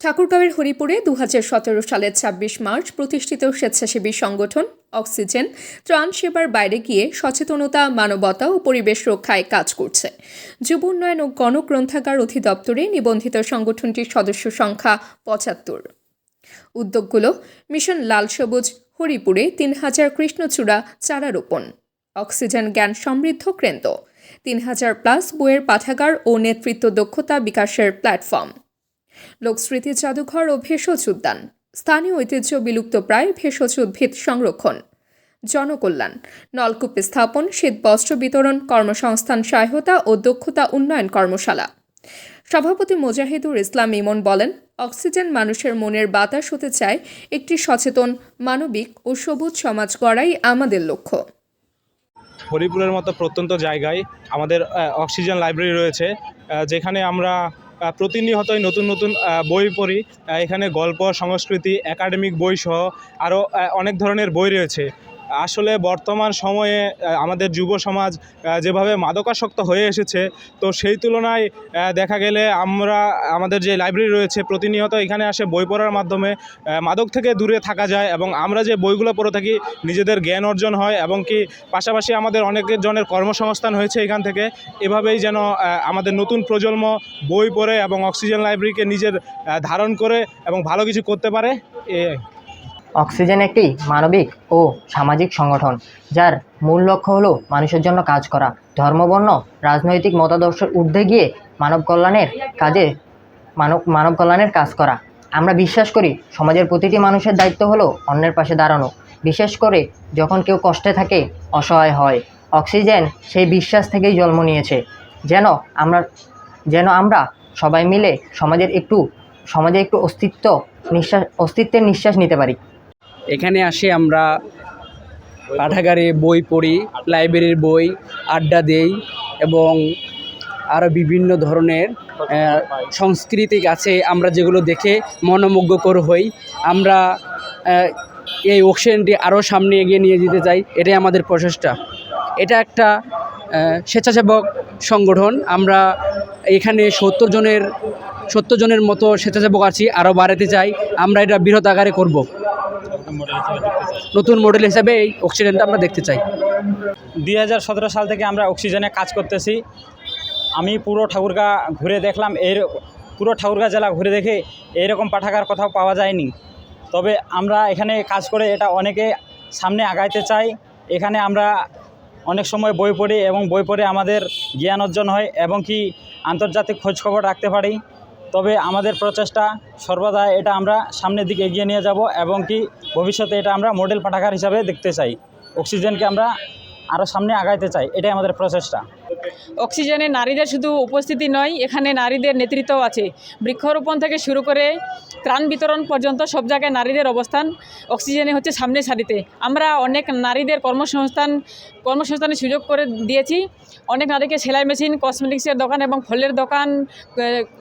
ঠাকুরগাঁওয়ের হরিপুরে দু হাজার সতেরো সালের ছাব্বিশ মার্চ প্রতিষ্ঠিত স্বেচ্ছাসেবী সংগঠন অক্সিজেন ত্রাণ সেবার বাইরে গিয়ে সচেতনতা, মানবতা ও পরিবেশ রক্ষায় কাজ করছে। যুব উন্নয়ন ও গণগ্রন্থাগার অধিদপ্তরে নিবন্ধিত সংগঠনটির সদস্য সংখ্যা পঁচাত্তর। উদ্যোগগুলো মিশন লাল সবুজ, হরিপুরে তিন হাজার কৃষ্ণচূড়া চারা রোপণ, অক্সিজেন জ্ঞান সমৃদ্ধ কেন্দ্র তিন হাজার প্লাস বইয়ের পাঠাগার ও নেতৃত্ব দক্ষতা বিকাশের প্ল্যাটফর্ম। লোকস্মৃতি জাদুঘর ও ভেষজ উদ্যান। স্থানীয় ঐতিহ্য বিলুপ্তপ্রায় ভেষজ উদ্ভিদ সংরক্ষণ। জনকল্যাণ। নলকূপ স্থাপন, শীতবস্ত্র বিতরণ, কর্মসংস্থান সহায়তা ও দক্ষতা উন্নয়ন কর্মশালা। সভাপতি মোজাহিদুর ইসলাম ইমন বলেন, অক্সিজেন মানুষের মনের বাতাস হতে চায় একটি সচেতন, মানবিক ও সবুজ সমাজ গড়াই আমাদের লক্ষ্য। হরিপুরের মতো প্রত্যন্ত জায়গায় আমাদের অক্সিজেন লাইব্রেরি রয়েছে যেখানে আমরা প্রতিনিয়তই নতুন নতুন বই পড়ি। এখানে গল্প, সংস্কৃতি, একাডেমিক বই সহ আরও অনেক ধরনের বই রয়েছে। আসলে বর্তমান সময়ে আমাদের যুব সমাজ যেভাবে মাদকাসক্ত হয়ে এসেছে, তো সেই তুলনায় দেখা গেলে আমরা, আমাদের যে লাইব্রেরি রয়েছে, প্রতিনিয়ত এখানে আসে বই পড়ার মাধ্যমে মাদক থেকে দূরে থাকা যায় এবং আমরা যে বইগুলো পড়ে থাকি, নিজেদের জ্ঞান অর্জন হয় এবং কি পাশাপাশি আমাদের অনেকের জনের কর্মসংস্থান হয়েছে এখান থেকে, এভাবেই যেন আমাদের নতুন প্রজন্ম বই পড়ে এবং অক্সিজেন লাইব্রেরিকে নিজের ধারণ করে এবং ভালো কিছু করতে পারে, এ অক্সিজেন একটি মানবিক ও সামাজিক সংগঠন, যার মূল লক্ষ্য হলো মানুষের জন্য কাজ করা। ধর্মবর্ণ, রাজনৈতিক মতাদর্শের ঊর্ধ্বে গিয়ে মানব কল্যাণের কাজে মানব মানব কল্যাণের কাজ করা। আমরা বিশ্বাস করি, সমাজের প্রতিটি মানুষের দায়িত্ব হলো অন্যের পাশে দাঁড়ানো। বিশেষ করে যখন কেউ কষ্টে থাকে, অসহায় হয়, অক্সিজেন সেই বিশ্বাস থেকেই জন্ম নিয়েছে। যেন আমরা যেন আমরা সবাই মিলে সমাজের একটু, সমাজে একটু অস্তিত্ব, নিঃশ্বাস, অস্তিত্বের নিঃশ্বাস নিতে পারি। এখানে আসে আমরা পাঠাগারে বই পড়ি, লাইব্রেরির বই, আড্ডা দেই এবং আরও বিভিন্ন ধরনের সাংস্কৃতিক আছে আমরা যেগুলো দেখে মনোমুগ্ধকর হই। আমরা এই অক্সিজেনটি আরও সামনে এগিয়ে নিয়ে যেতে চাই, এটাই আমাদের প্রচেষ্টা। এটা একটা স্বেচ্ছাসেবক সংগঠন। আমরা এখানে সত্তর জনের সত্তর জনের মতো স্বেচ্ছাসেবক আছি আরও বাড়াতে চাই। আমরা এটা বৃহৎ আকারে করব। নতুন মডেল হিসাবে এই অক্সিজেনটা আমরা দেখতে চাই। দুই হাজার সতেরো সাল থেকে আমরা অক্সিজেনে কাজ করতেছি। আমি পুরো ঠাকুরগা ঘুরে দেখলাম এর পুরো ঠাকুরগা জেলা ঘুরে দেখে এইরকম পাঠাগার কোথাও পাওয়া যায়নি। তবে আমরা এখানে কাজ করে এটা অনেকে সামনে আগাইতে চাই এখানে আমরা অনেক সময় বই পড়ি এবং বই পড়ে আমাদের জ্ঞান অর্জন হয় এবং কি আন্তর্জাতিক খোঁজখবর রাখতে পারি। তবে আমাদের প্রচেষ্টা সর্বদা এটা আমরা সামনের দিকে এগিয়ে নিয়ে যাব এবং কি ভবিষ্যতে এটা আমরা মডেল পাঠাগার হিসাবে দেখতে চাই। অক্সিজেনকে আমরা আরও সামনে আগাইতে চাই, এটাই আমাদের প্রচেষ্টা। অক্সিজেনে নারীদের শুধু উপস্থিতি নয়, এখানে নারীদের নেতৃত্ব আছে। বৃক্ষরোপণ থেকে শুরু করে ত্রাণ বিতরণ পর্যন্ত সব জায়গায় নারীদের অবস্থান, অক্সিজেনে হচ্ছে সামনে সারিতে। আমরা অনেক নারীদের কর্মসংস্থান, কর্মসংস্থানের সুযোগ করে দিয়েছি। অনেক নারীকে সেলাই মেশিন, কসমেটিক্সের দোকান এবং ফলের দোকান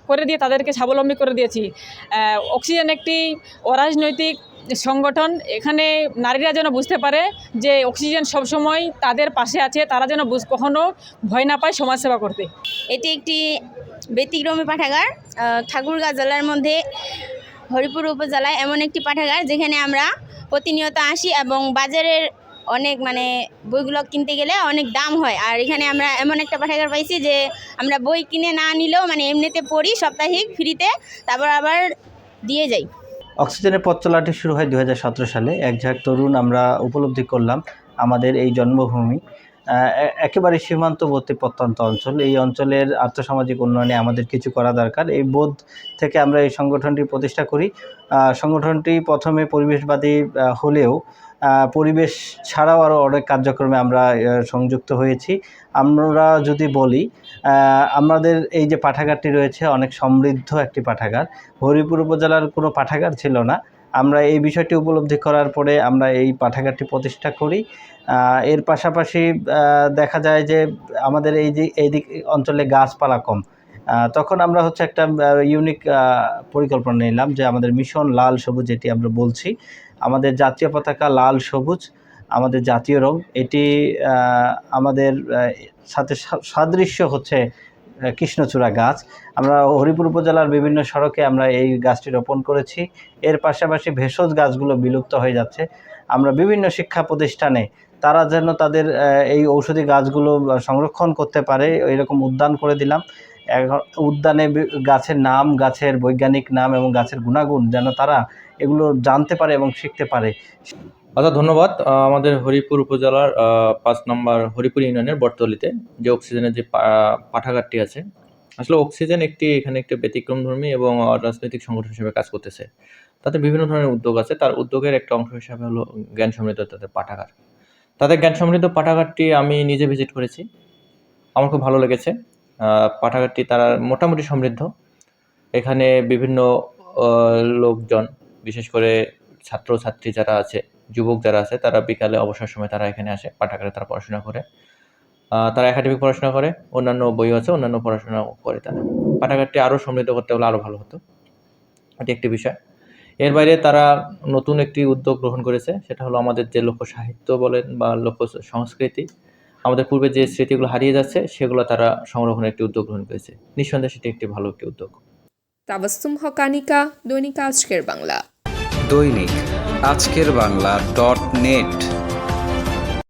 করে দিয়ে তাদেরকে স্বাবলম্বী করে দিয়েছি। অক্সিজেন একটি অরাজনৈতিক সংগঠন, এখানে নারীরা যেন বুঝতে পারে যে অক্সিজেন সবসময় তাদের পাশে আছে, তারা যেন কখনো ভয় না পায় সমাজসেবা করতে। এটি একটি ব্যতিক্রমী পাঠাগার ঠাকুরগাঁ জেলার মধ্যে হরিপুর উপজেলায় এমন একটি পাঠাগার যেখানে আমরা প্রতিনিয়ত আসি এবং বাজারের অনেক মানে বইগুলো কিনতে গেলে অনেক দাম হয়। আর এখানে আমরা এমন একটা পাঠাগার পাইছি যে আমরা বই কিনে না নিলেও মানে এমনিতে পড়ি সাপ্তাহিক ফ্রিতে, তারপর আবার দিয়ে যাই। অক্সিজেনের পথ চলাটি শুরু হয় দু হাজার সতেরো সালে। এক ঝাঁক তরুণ আমরা উপলব্ধি করলাম আমাদের এই জন্মভূমি। একেবারে সীমান্তবর্তী প্রত্যন্ত অঞ্চল। এই অঞ্চলের আর্থসামাজিক উন্নয়নে আমাদের কিছু করা দরকার। এই বোধ থেকে আমরা এই সংগঠনটি প্রতিষ্ঠা করি। সংগঠনটি প্রথমে পরিবেশবাদী হলেও পরিবেশ ছাড়াও আরও অনেক কার্যক্রমে আমরা সংযুক্ত হয়েছি। আমরা যদি বলি আমাদের এই যে পাঠাগারটি রয়েছে, অনেক সমৃদ্ধ একটি পাঠাগার। হরিপুর উপজেলার কোনো পাঠাগার ছিল না। আমরা এই বিষয়টি উপলব্ধি করার পরে আমরা এই পাঠাগারটি প্রতিষ্ঠা করি। এর পাশাপাশি দেখা যায় যে আমাদের এই যে, এই দিক অঞ্চলে গাছপালা কম। তখন আমরা হচ্ছে একটা ইউনিক পরিকল্পনা নিলাম যে আমাদের মিশন লাল সবুজ যেটি আমরা বলছি। আমাদের জাতীয় পতাকা লাল সবুজ, আমাদের জাতীয় রং, এটি আমাদের সাথে সাদৃশ্য হচ্ছে কৃষ্ণচূড়া গাছ। আমরা হরিপুর উপজেলার বিভিন্ন সড়কে আমরা এই গাছটি রোপণ করেছি। এর পাশাপাশি ভেষজ গাছগুলো বিলুপ্ত হয়ে যাচ্ছে। আমরা বিভিন্ন শিক্ষা প্রতিষ্ঠানে তারা যেন তাদের এই ঔষধি গাছগুলো সংরক্ষণ করতে পারে, এরকম উদ্যান করে দিলাম। উদ্যানে গাছের নাম, গাছের বৈজ্ঞানিক নাম এবং গাছের গুণাগুণ যেন তারা এগুলো জানতে পারে এবং শিখতে পারে। আচ্ছা ধন্যবাদ। আমাদের হরিপুর উপজেলার পাঁচ নম্বর হরিপুর ইউনিয়নের বটতলিতে যে অক্সিজেনের যে পাঠাগারটি আছে। আসলে অক্সিজেন একটি, এখানে একটি ব্যতিক্রমধর্মী এবং রাজনৈতিক সংগঠন হিসেবে কাজ করতেছে। তাতে বিভিন্ন ধরনের উদ্যোগ আছে। তার উদ্যোগের একটা অংশ হিসাবে হলো জ্ঞান সমৃদ্ধ তাদের পাঠাগার। তাদের জ্ঞান সমৃদ্ধ পাঠাগারটি আমি নিজে ভিজিট করেছি। আমার খুব ভালো লেগেছে। পাঠাগারটি তারা মোটামুটি সমৃদ্ধ। এখানে বিভিন্ন লোকজন, বিশেষ করে ছাত্রছাত্রী যারা আছে, যুবক যারা আছে, তারা বিকালে অবসর সময় তারা এখানে আসে, পাঠাগারে তারা পড়াশোনা করে। তারা একাডেমিক পড়াশোনা করে, অন্যান্য বইও আছে, অন্যান্য পড়াশোনা করে তারা। পাঠাগারটি আরও সমৃদ্ধ করতে হলে আরও ভালো হতো। এটি একটি বিষয়। এর বাইরে তারা নতুন একটি উদ্যোগ গ্রহণ করেছে, সেটা হলো আমাদের যে লোক সাহিত্য বলেন বা লোক সংস্কৃতি আমাদের পূর্বে যে স্মৃতিগুলো হারিয়ে যাচ্ছে সেগুলো তারা সংরক্ষণের একটি উদ্যোগ গ্রহণ করেছে। নিঃসন্দেহে সেটি একটি ভালো একটি উদ্যোগ। তাবাস্তুম হকানিকা দৈনিক আজকের বাংলা। দৈনিক আজকের বাংলা ডট নেট।